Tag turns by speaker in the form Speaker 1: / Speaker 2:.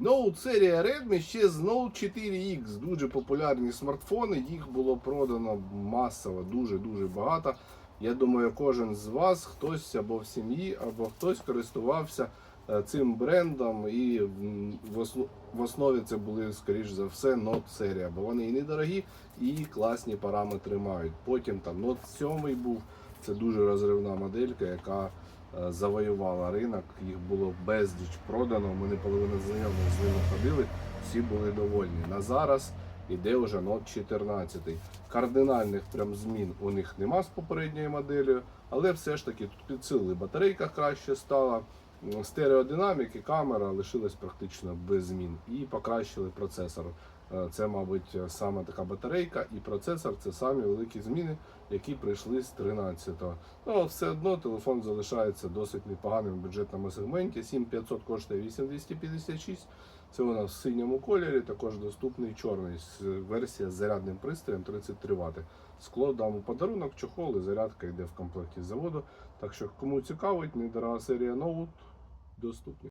Speaker 1: Note серія Redmi ще з Note 4X. Дуже популярні смартфони. Їх було продано масово, дуже-дуже багато. Я думаю, кожен з вас, хтось або в сім'ї, або хтось користувався е, цим брендом, і в осно- в основі це були, скоріш за все, Note серія, бо вони і недорогі, і класні параметри мають. Потім там Note 7 був, це дуже розривна моделька, яка е, завоювала ринок. Їх було безліч продано. Ми не половина знайомих з ними ходили, всі були довольні. На зараз іде вже Note 14. Кардинальних прям змін у них нема з попередньою моделлю, але все ж таки тут підсилили. Батарейка краще стала. м, Стереодинамік і камера лишились практично без змін і покращили процесор. Е, Це, мабуть, саме така батарейка і процесор це самі великі зміни, які прийшли з 13-го. Ну, все одно телефон залишається досить непоганим в бюджетному сегменті. 7500 коштує 8256. Це у нас в синьому кольорі, також доступний чорний версія з зарядним пристроєм 33 Вт. Скло дам у подарунок, чохол і зарядка йде в комплекті з заводу. Так що, кому цікавить, недорога серія Note доступна.